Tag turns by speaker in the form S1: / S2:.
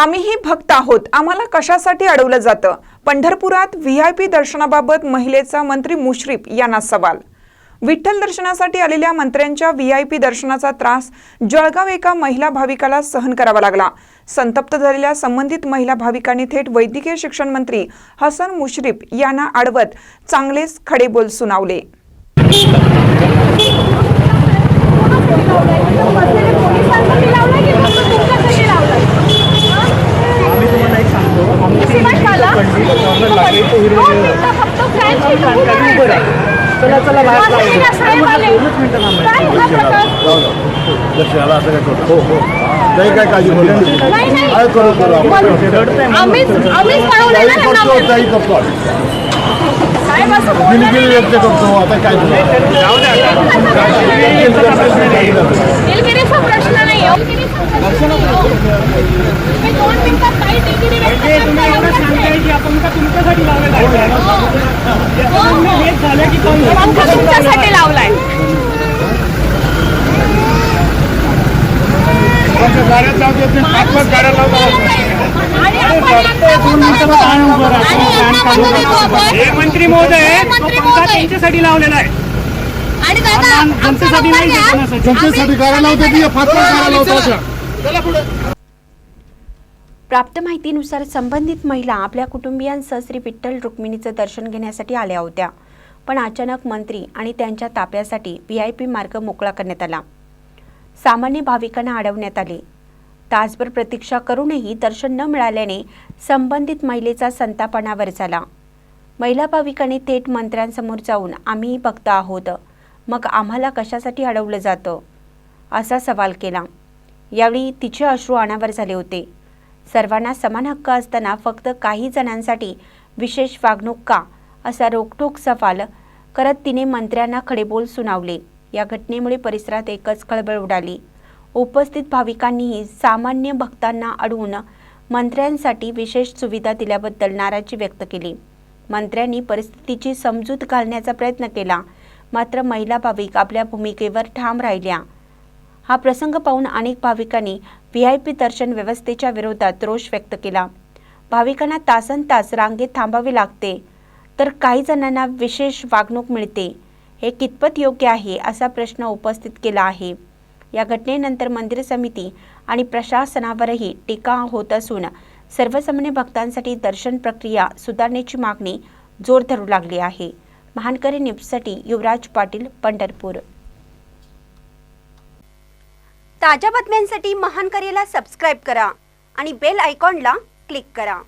S1: आम्हीही भक्त आहोत. आम्हाला कशासाठी अडवलं जातं? पंढरपुरात व्ही आय पी दर्शनाबाबत महिलेचा मंत्री मुश्रीफ यांना सवाल. विठ्ठल दर्शनासाठी आलेल्या मंत्र्यांच्या व्ही आय पी दर्शनाचा त्रास जळगाव एका महिला भाविकाला सहन करावा लागला. संतप्त झालेल्या संबंधित महिला भाविकांनी थेट वैद्यकीय शिक्षण मंत्री हसन मुश्रीफ यांना अडवत चांगलेच खडेबोल सुनावले.
S2: चला चला बाहेर लावतो. दोनच
S3: असं काय करतो हो हो काही काय काळजी बोलू काय करू करू आपण काही
S4: ना
S3: करतो करतो
S4: आता काय
S3: दिलगिरी
S4: नाही.
S3: व्यक्त करतो आता काय करू?
S2: जाऊ द्या आता.
S4: दिलगिरीचा प्रश्न नाही हो. दिलगिरीचा प्रश्न नाही हो. तुम्ही दोन मिनिटात काही दिलगिरी व्यक्त
S2: ते तुम्ही
S4: करता
S2: एवढं
S4: एवढंच
S2: सांगताय
S4: आहे.
S2: की आपण का तुमच्यासाठी लावलेलं आहे
S4: हो. हो.
S2: हेच झालं की पंखा
S4: पंखा तुमच्यासाठी लावलाय
S3: आमच्या गाड्यात जाऊ देत नाही. पाच पाच गाड्या लावतात.
S4: आणि आपण यांचा
S2: दोन मिनिटं काय उभं राहा.
S4: आणि यांचा
S2: काढू
S4: मध्ये
S2: नका.
S4: आपण-
S2: हे मंत्री महोदय
S4: हे.
S2: त्यांच्यासाठी लावलेला आहे. आमच्यासाठी नाही
S5: प्राप्त माहितीनुसार संबंधित महिला आपल्या कुटुंबियांसह श्री विठ्ठल रुक्मिणीचं दर्शन घेण्यासाठी आल्या होत्या. पण अचानक मंत्री आणि त्यांच्या ताप्यासाठी व्ही आय पी मार्ग मोकळा करण्यात आला. सामान्य भाविकांना अडवण्यात आले. तासभर प्रतीक्षा करूनही दर्शन न मिळाल्याने संबंधित महिलेचा संतापणावर झाला. महिला भाविकांनी थेट मंत्र्यांसमोर जाऊन आम्ही भक्त आहोत. मग आम्हाला कशासाठी अडवलं जातं? असा सवाल केला. यावेळी तिचे अश्रू अनावर झाले होते. सर्वांना समान हक्क असताना फक्त काही जणांसाठी विशेष वागणूक का? असा रोखोक सवाल करत तिने मंत्र्यांना खडेबोल सुनावले. या घटनेमुळे परिसरात एकच खळबळ उडाली. उपस्थित भाविकांनीही सामान्य भक्तांना अडवून मंत्र्यांसाठी विशेष सुविधा दिल्याबद्दल नाराजी व्यक्त केली. मंत्र्यांनी परिस्थितीची समजूत घालण्याचा प्रयत्न केला. मात्र महिला भाविक आपल्या भूमिकेवर ठाम राहिल्या. हा प्रसंग पाहून अनेक भाविकांनी व्ही आय पी दर्शन व्यवस्थेच्या विरोधात रोष व्यक्त केला. भाविकांना तासन तास रांगेत थांबावे लागते. तर काही जणांना विशेष वागणूक मिळते. हे कितपत योग्य आहे असा प्रश्न उपस्थित केला आहे. या घटनेनंतर मंदिर समिती आणि प्रशासनावरही टीका होत असून सर्वसामान्य भक्तांसाठी दर्शन प्रक्रिया सुधारण्याची मागणी जोर धरू लागली आहे. महानकरी न्यूजसाठी युवराज पाटील पंढरपूर. ताज्या बातम्यांसाठी महानकरीला सबस्क्राईब करा आणि बेल आयकॉनला क्लिक करा.